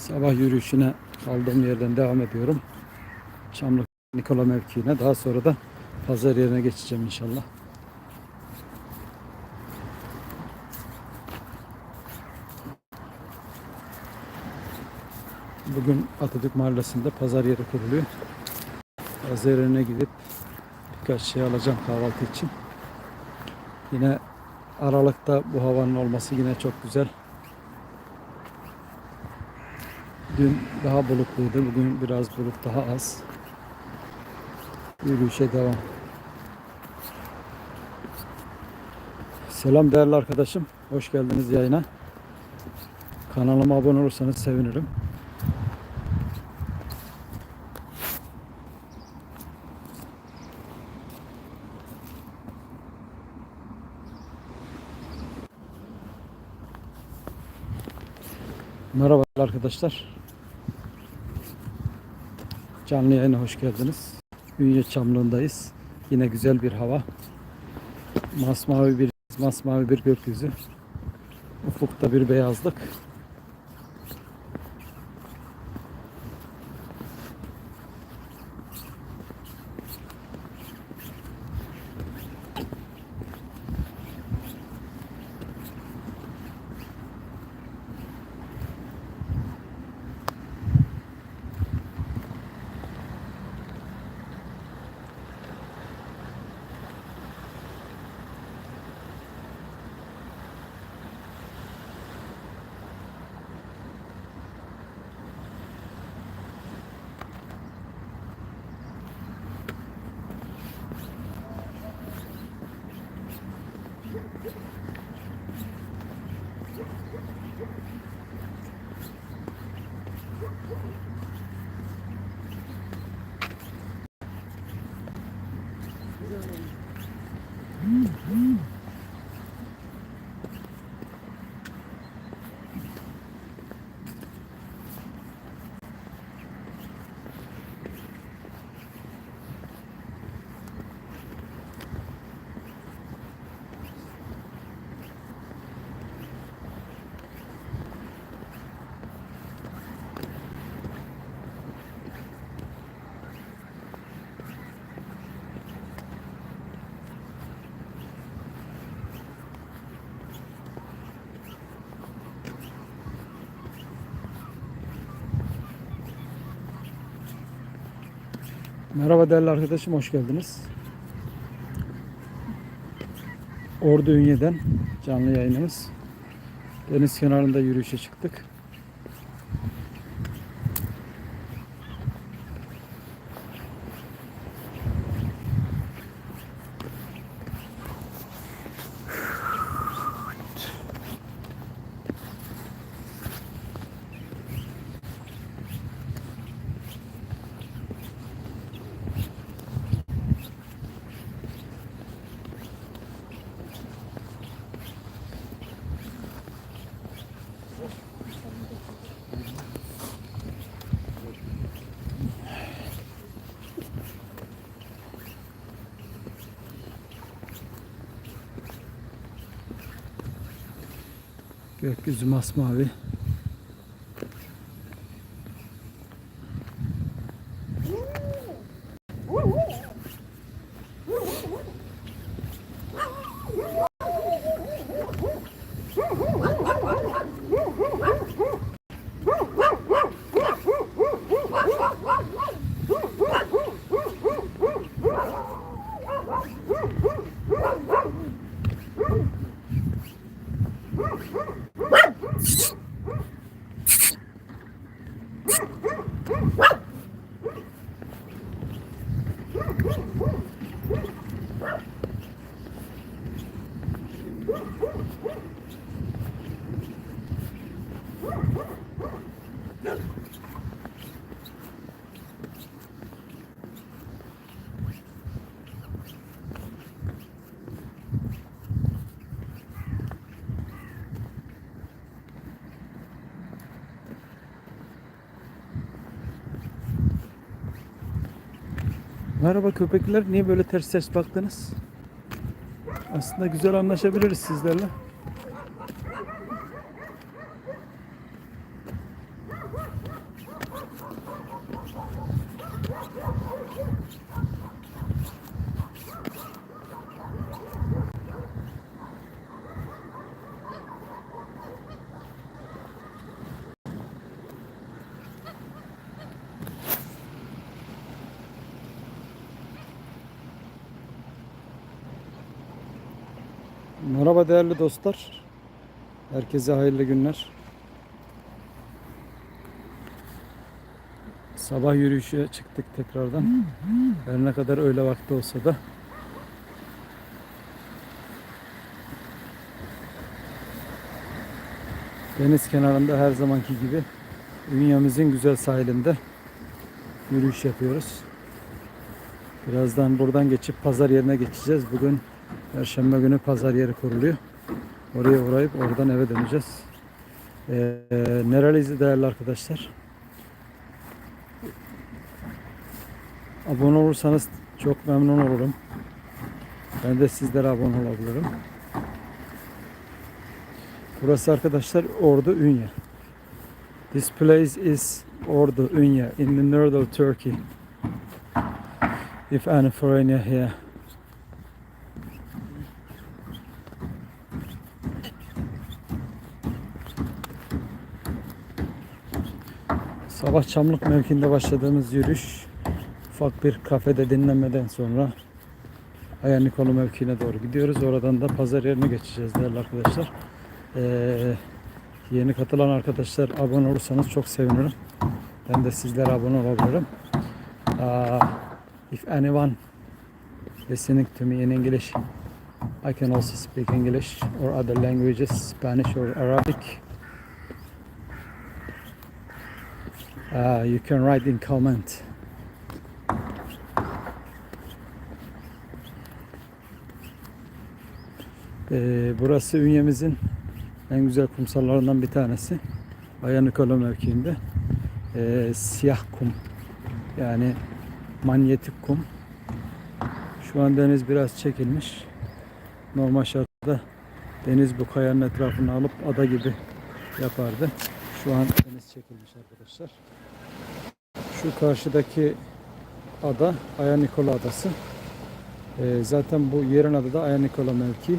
Sabah yürüyüşüne kaldığım yerden devam ediyorum. Çamlık Nikola mevkiine. Daha sonra da pazar yerine geçeceğim inşallah. Bugün Atatürk Mahallesi'nde pazar yeri kuruluyor. Pazar yerine gidip birkaç şey alacağım kahvaltı için. Yine Aralık'ta bu havanın olması yine çok güzel. Dün daha bulutluydu. Bugün biraz bulut daha az. Yürüyüşe devam. Selam değerli arkadaşım. Hoş geldiniz yayına. Kanalıma abone olursanız sevinirim. Merhaba arkadaşlar. Canlı yayına hoş geldiniz. Ünye Çamlığı'ndayız. Yine güzel bir hava. Masmavi bir masmavi bir gökyüzü. Ufukta bir beyazlık. Merhaba değerli arkadaşım, hoş geldiniz. Ordu Ünye'den canlı yayınımız. Deniz kenarında yürüyüşe çıktık. Gökyüzü masmavi. Merhaba köpekler. Niye böyle ters ters baktınız? Aslında güzel anlaşabiliriz sizlerle. Merhaba değerli dostlar. Herkese hayırlı günler. Sabah yürüyüşe çıktık tekrardan. Her ne kadar öğle vakti olsa da deniz kenarında her zamanki gibi Ünyemizin güzel sahilinde yürüyüş yapıyoruz. Birazdan buradan geçip pazar yerine geçeceğiz. Bugün Perşembe günü pazar yeri kuruluyor. Oraya uğrayıp oradan eve döneceğiz. Ee, nereliyiz değerli arkadaşlar? Abone olursanız çok memnun olurum. Ben de sizlere abone olabilirim. Burası arkadaşlar Ordu Ünye. This place is Ordu Ünye in the north of Turkey. If any foreigner here. Sabah Çamlık mevkinde başladığımız yürüyüş ufak bir kafede dinlenmeden sonra Aya Nikolu doğru gidiyoruz. Oradan da pazar yerine geçeceğiz değerli arkadaşlar. Ee, yeni katılan arkadaşlar abone olursanız çok sevinirim. Ben de sizlere abone olabilirim. Uh, if anyone listening to me in English, I can also speak English or other languages, Spanish or Arabic. Uh, you can write in comment. Ee, burası Ünye'mizin en güzel kumsallarından bir tanesi. Ayanikolo mevkiinde. Ee, siyah kum. Yani manyetik kum. Şu an deniz biraz çekilmiş. Normal şartlarda deniz bu kayanın etrafını alıp ada gibi yapardı. Şu an çekilmiş arkadaşlar. Şu karşıdaki ada Aya Nikola Adası. Ee, zaten bu yerin adı da Aya Nikola mevki.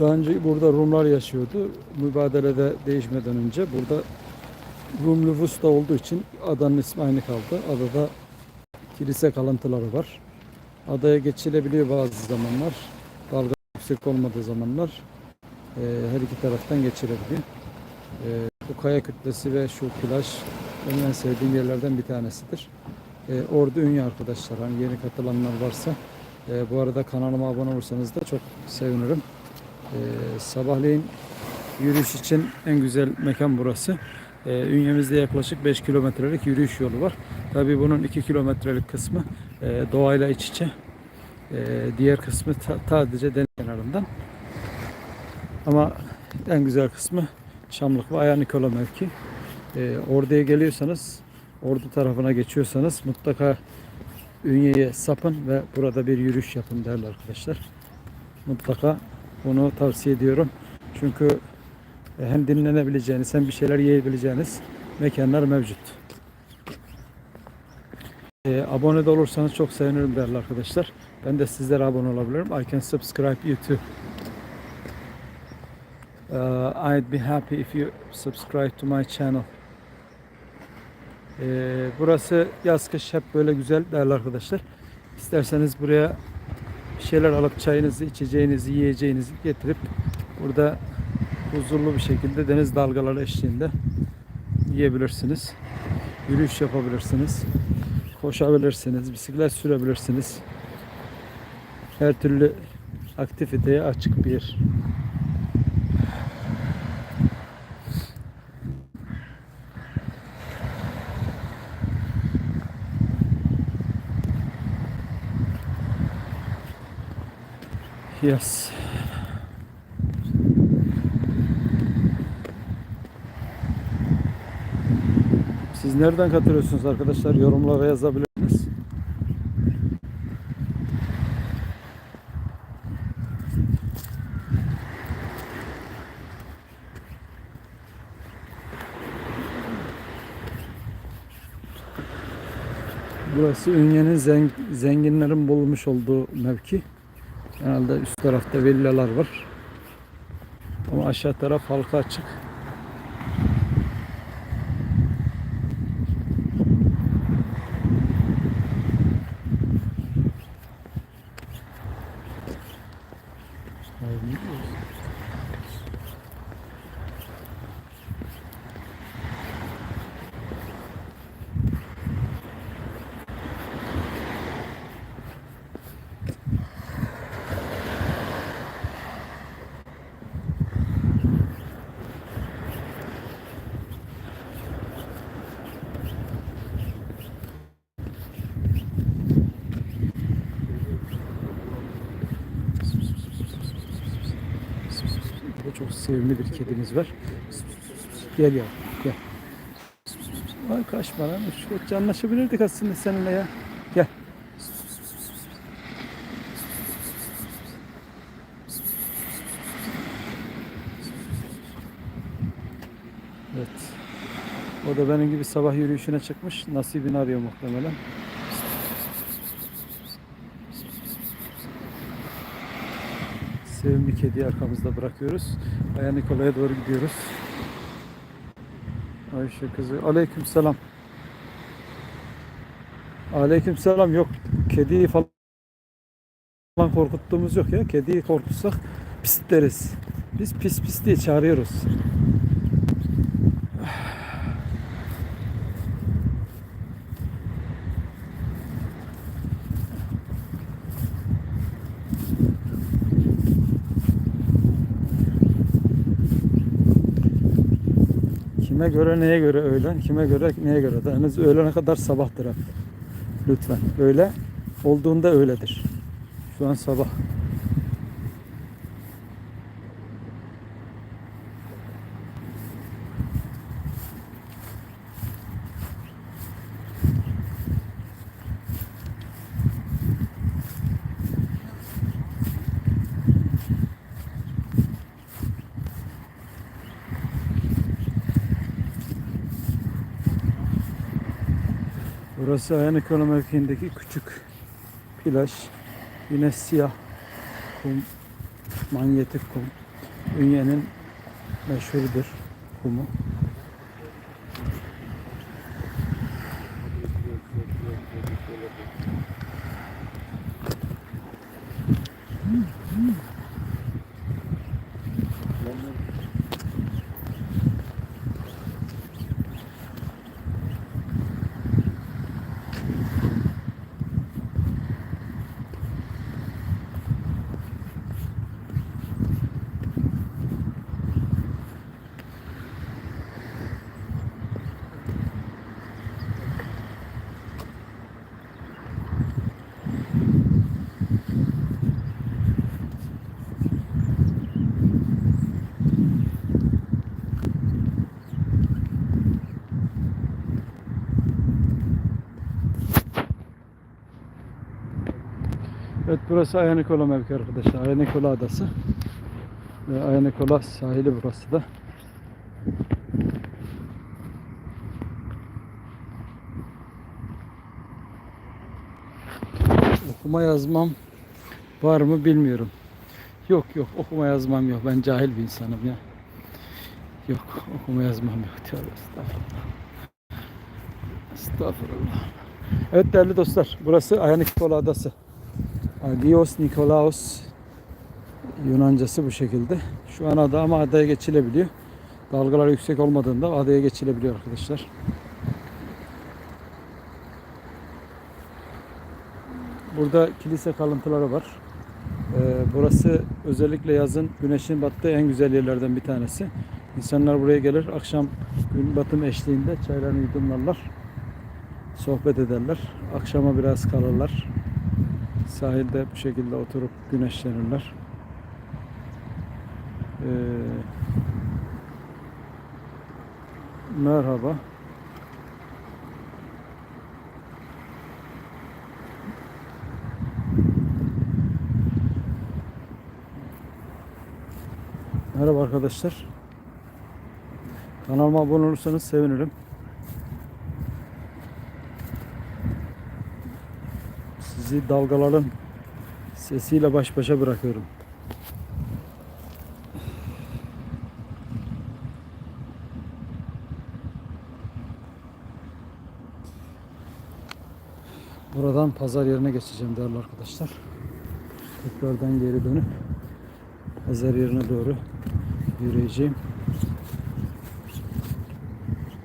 Daha önce burada Rumlar yaşıyordu. Mübadelede değişmeden önce burada Rum nüfus da olduğu için adanın ismi aynı kaldı. Adada kilise kalıntıları var. Adaya geçilebiliyor bazı zamanlar. Dalga yüksek olmadığı zamanlar e, her iki taraftan geçilebiliyor. Bu kaya kütlesi ve şu plaj benim en sevdiğim yerlerden bir tanesidir. E, Ordu Ünye arkadaşlar. Hani yeni katılanlar varsa e, bu arada kanalıma abone olursanız da çok sevinirim. E, sabahleyin yürüyüş için en güzel mekan burası. E, Ünye'mizde yaklaşık 5 kilometrelik yürüyüş yolu var. Tabii bunun 2 kilometrelik kısmı e, doğayla iç içe. E, diğer kısmı sadece deniz kenarından. Ama en güzel kısmı Çamlık ve Aya Nikola mevki. E, Ordu'ya geliyorsanız, Ordu tarafına geçiyorsanız mutlaka Ünye'ye sapın ve burada bir yürüyüş yapın değerli arkadaşlar. Mutlaka bunu tavsiye ediyorum. Çünkü hem dinlenebileceğiniz hem bir şeyler yiyebileceğiniz mekanlar mevcut. Ee, abone de olursanız çok sevinirim değerli arkadaşlar. Ben de sizlere abone olabilirim. I can subscribe you too. Uh, I'd be happy if you subscribe to my channel. Ee, burası yaz kış hep böyle güzel değerli arkadaşlar. İsterseniz buraya bir şeyler alıp çayınızı, içeceğinizi, yiyeceğinizi getirip burada huzurlu bir şekilde deniz dalgaları eşliğinde yiyebilirsiniz. Yürüyüş yapabilirsiniz. Koşabilirsiniz, bisiklet sürebilirsiniz. Her türlü aktiviteye açık bir yer. Yes. Siz nereden katılıyorsunuz arkadaşlar? Yorumlara yazabilirsiniz. Burası Ünye'nin zen- zenginlerin bulmuş olduğu mevki. Genelde üst tarafta villalar var. Ama aşağı taraf halka açık. Burada çok sevimli bir kedimiz var. Gel ya, gel. Ay kaçma lan. Şu anlaşabilirdik aslında seninle ya. Gel. Evet. O da benim gibi sabah yürüyüşüne çıkmış. Nasibini arıyor muhtemelen. Kediyi arkamızda bırakıyoruz. Aya Nikola'ya doğru gidiyoruz. Ayşe kızı. Aleyküm selam. Aleyküm selam. Yok kediyi falan korkuttuğumuz yok ya. Kediyi korkutsak pis deriz. Biz pis pis diye çağırıyoruz. Kime göre neye göre öğlen, kime göre neye göre. Henüz öğlene kadar sabahtır hep. Lütfen. Öyle olduğunda öyledir. Şu an sabah. Burası Ayanıkola mevkiindeki küçük plaj. Yine siyah kum, manyetik kum. Ünye'nin meşhurdur kumu. Burası Ayanikola mevki arkadaşlar. Ayanikola adası. Ve Ayanikola sahili burası da. Okuma yazmam var mı bilmiyorum. Yok yok okuma yazmam yok. Ben cahil bir insanım ya. Yok okuma yazmam yok. Tövbe estağfurullah. Estağfurullah. Evet değerli dostlar burası Ayanikola adası. Agios Nikolaos Yunancası bu şekilde. Şu an ada ama adaya geçilebiliyor. Dalgalar yüksek olmadığında adaya geçilebiliyor arkadaşlar. Burada kilise kalıntıları var. Ee, burası özellikle yazın güneşin battığı en güzel yerlerden bir tanesi. İnsanlar buraya gelir, akşam gün batım eşliğinde çaylarını yudumlarlar, sohbet ederler, akşama biraz kalırlar. Sahilde bu şekilde oturup güneşlenirler. Ee, merhaba. Merhaba arkadaşlar. Kanalıma abone olursanız sevinirim. Sizi dalgaların sesiyle baş başa bırakıyorum. Buradan pazar yerine geçeceğim değerli arkadaşlar. Tekrardan geri dönüp pazar yerine doğru yürüyeceğim.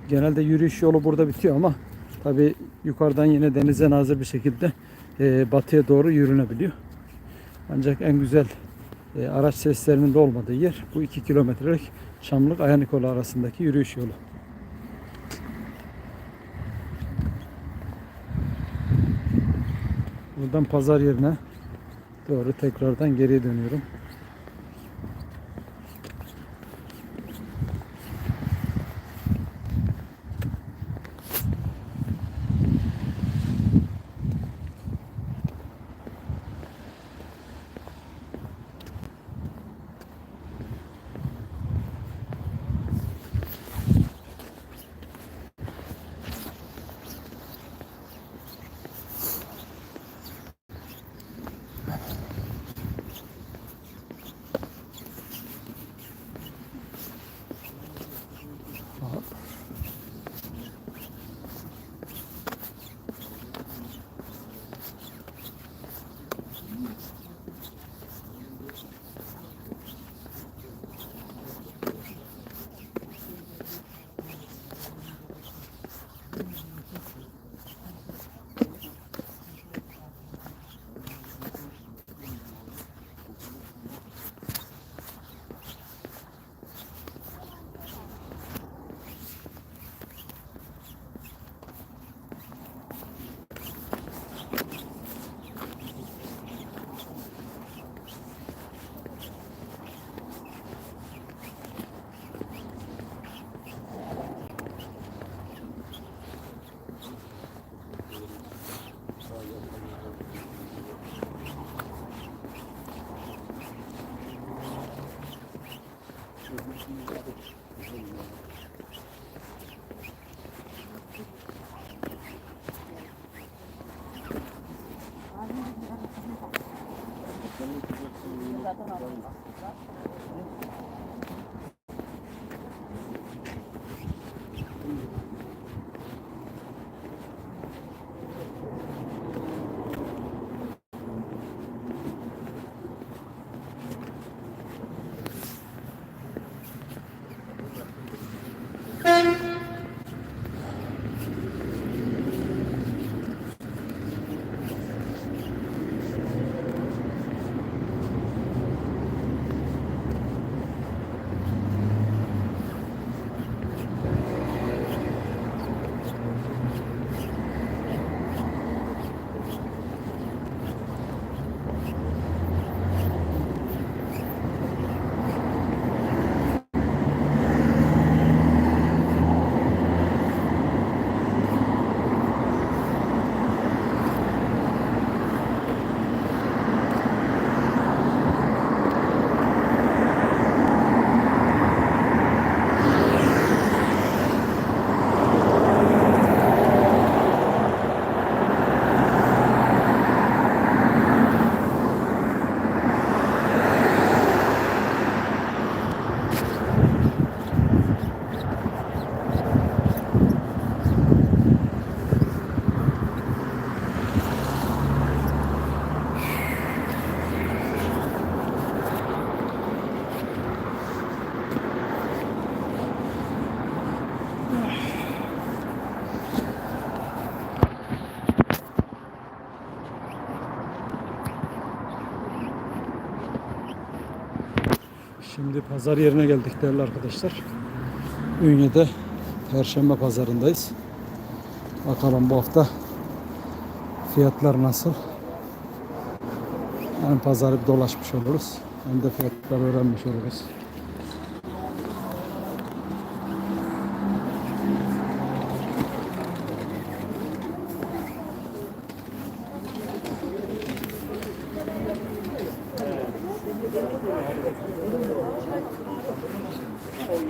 Genelde yürüyüş yolu burada bitiyor ama tabi yukarıdan yine denize nazır bir şekilde e, batıya doğru yürünebiliyor. Ancak en güzel e, araç seslerinin de olmadığı yer bu 2 kilometrelik Çamlık Ayanikolu arasındaki yürüyüş yolu. Buradan pazar yerine doğru tekrardan geriye dönüyorum. Thank you. Şimdi pazar yerine geldik değerli arkadaşlar. Ünye'de Perşembe pazarındayız. Bakalım bu hafta fiyatlar nasıl? Hem pazarı bir dolaşmış oluruz. Hem de fiyatları öğrenmiş oluruz.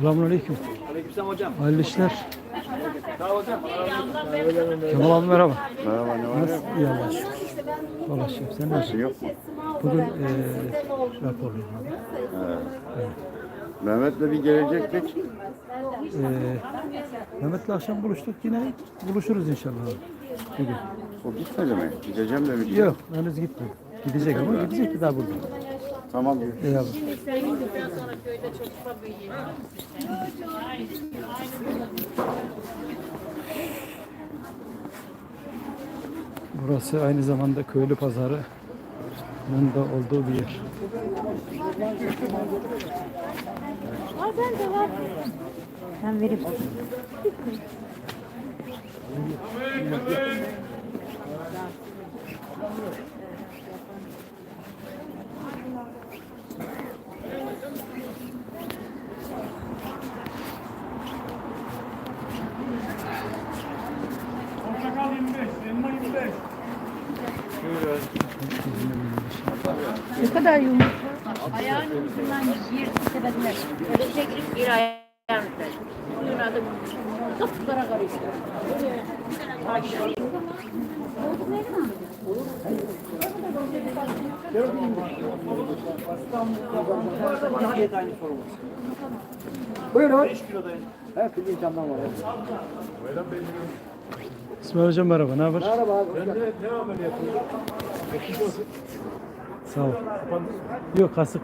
Selamünaleyküm. Aleykümselam hocam. Hayırlı işler. Sağ ol hocam. Kemal abi merhaba. Merhaba ne var? Nasıl? İyi Allah'a şükür. Allah'a şükür. Sen nasılsın? Yok mu? Bugün eee raporluyum abi. Mehmet'le bir gelecektik. Eee Mehmet'le akşam buluştuk yine buluşuruz inşallah. Bugün. O gitmedi mi? Gideceğim de bir Yok henüz gitmedi. Gidecek ama gidecek ki daha burada. Tamam. İyi abi. Burası aynı zamanda köylü pazarı da olduğu bir yer. Aa ben de var. Ben vereyim. Kadar yumuşak. Ayağının ucundan bir sepetler. Öyle çekilip bir ayağını ver. Onun adı kapkara karıştı. Buyurun. 5 kilodayım. Her türlü imkandan var. İsmail Hocam merhaba, ne haber? Merhaba abi. Ben de ne ameliyatı? Sağ ol. Yok kasık.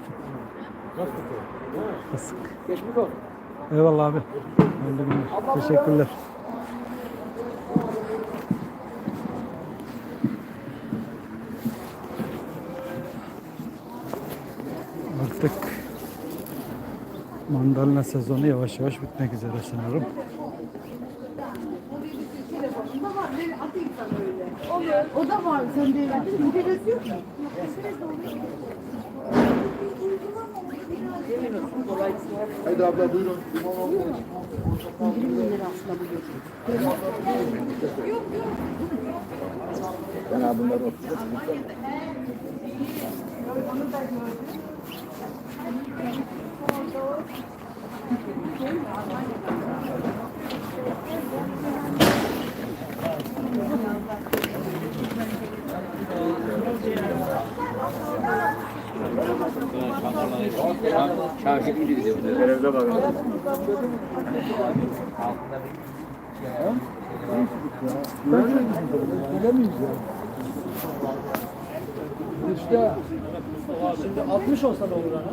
Kasık. Geçmiş olsun. Eyvallah abi. Günler. Teşekkürler. Artık mandalina sezonu yavaş yavaş bitmek üzere sanırım. O da var. Sen de müdüresi yok mu? Haydi abla buyurun. İndirimleri aslında bu. Evde bakalım. İşte şimdi 60 olsa ne olur ana?